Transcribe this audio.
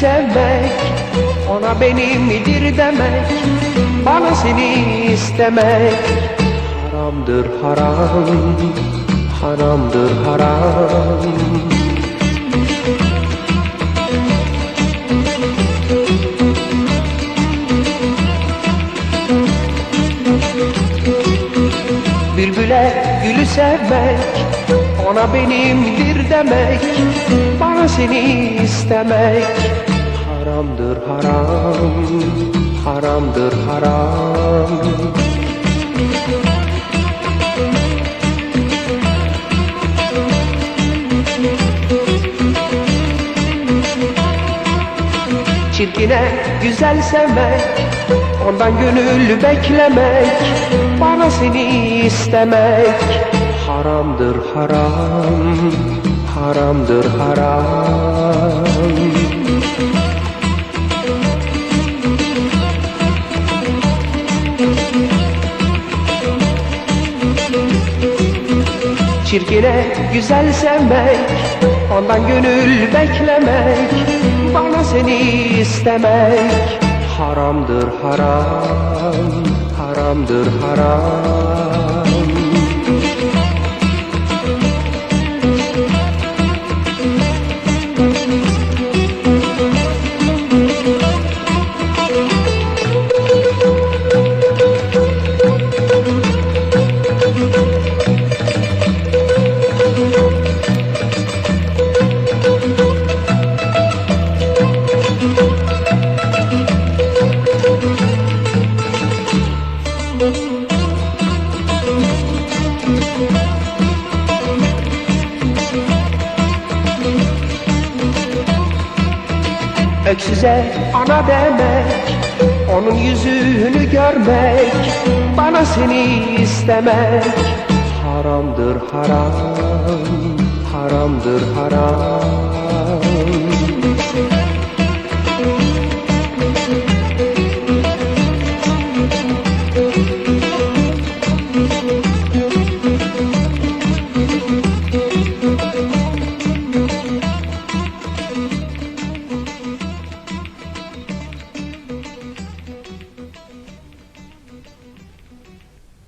sevmek Ona benim midir demek Bana seni istemek. Haramdır haram Haramdır haram Bülbüle gülü sevmek Ona benimdir demek Bana seni istemek. Haramdır haram Haramdır haram. Çirkine güzel sevmek Ondan gönül beklemek Bana seni istemek Haramdır haram Haramdır haram. Çirkine güzel sevmek Ondan gönül beklemek Bana seni istemek Haramdır haram Haramdır haram Öksüze ana demek Onun yüzünü görmek Bana seni istemek. Haramdır haram Haramdır haram